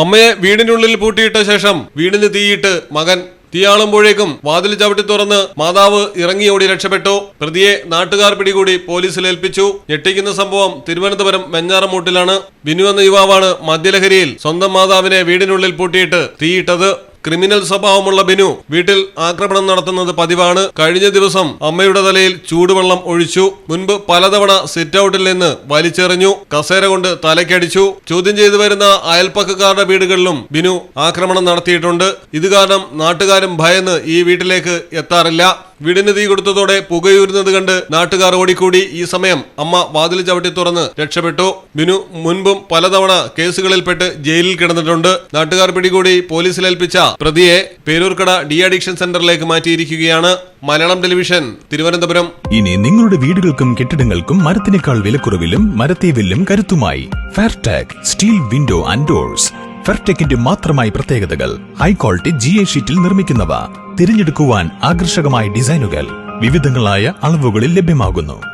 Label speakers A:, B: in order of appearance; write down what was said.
A: അമ്മയെ വീടിനുള്ളിൽ പൂട്ടിയിട്ട ശേഷം വീടിന് തീയിട്ട് മകൻ തീയാളുമ്പോഴേക്കും വാതിൽ ചവിട്ടി തുറന്ന് മാതാവ് ഇറങ്ങിയോടി രക്ഷപ്പെട്ടു. പ്രതിയെ നാട്ടുകാർ പിടികൂടി പോലീസിൽ ഏൽപ്പിച്ചു. ഞെട്ടിക്കുന്ന സംഭവം തിരുവനന്തപുരം വെഞ്ഞാറമൂട്ടിലാണ്. ബിനു എന്ന യുവാവാണ് മദ്യലഹരിയിൽ സ്വന്തം മാതാവിനെ വീടിനുള്ളിൽ പൂട്ടിയിട്ട് തീയിട്ടത്. ക്രിമിനൽ സ്വഭാവമുള്ള ബിനു വീട്ടിൽ ആക്രമണം നടത്തുന്നത് പതിവാണ്. കഴിഞ്ഞ ദിവസം അമ്മയുടെ തലയിൽ ചൂടുവെള്ളം ഒഴിച്ചു. മുൻപ് പലതവണ സിറ്റ് ഔട്ടിൽ നിന്ന് വലിച്ചെറിഞ്ഞു. കസേര കൊണ്ട് തലക്കടിച്ചു. ചോദ്യം ചെയ്തു വരുന്ന അയൽപ്പക്കക്കാരുടെ വീടുകളിലും ബിനു ആക്രമണം നടത്തിയിട്ടുണ്ട്. ഇത് കാരണം നാട്ടുകാരും ഭയന്ന് ഈ വീട്ടിലേക്ക് എത്താറില്ല. വീടിന് തീ കൊടുത്തതോടെ പുകയൂരുന്നത് കണ്ട് നാട്ടുകാർ ഓടിക്കൂടി. ഈ സമയം അമ്മ വാതിൽ ചവിട്ടി തുറന്ന് രക്ഷപ്പെട്ടു. ബിനു മുൻപും പലതവണ കേസുകളിൽപ്പെട്ട് ജയിലിൽ കിടന്നിട്ടുണ്ട്. നാട്ടുകാർ പിടികൂടി പോലീസിൽ ഏൽപ്പിച്ച പ്രതിയെ പേരൂർക്കട ഡി അഡിക്ഷൻ സെന്ററിലേക്ക് മാറ്റിയിരിക്കുകയാണ് മലയാളം ടെലിവിഷൻ തിരുവനന്തപുരം.
B: ഇനി നിങ്ങളുടെ വീടുകൾക്കും കെട്ടിടങ്ങൾക്കും മരത്തിനേക്കാൾ വിലക്കുറവിലും മരത്തെ വില്ലും കരുത്തുമായി Fairtag steel window and doors ഫെയർടെക്കിന്റെ മാത്രമായി പ്രത്യേകതകൾ ഹൈ ക്വാളിറ്റി ജി എ ഷീറ്റിൽ നിർമ്മിക്കുന്നവ തിരഞ്ഞെടുക്കുവാൻ ആകർഷകമായ ഡിസൈനുകൾ വിവിധങ്ങളായ അളവുകളിൽ ലഭ്യമാകുന്നു.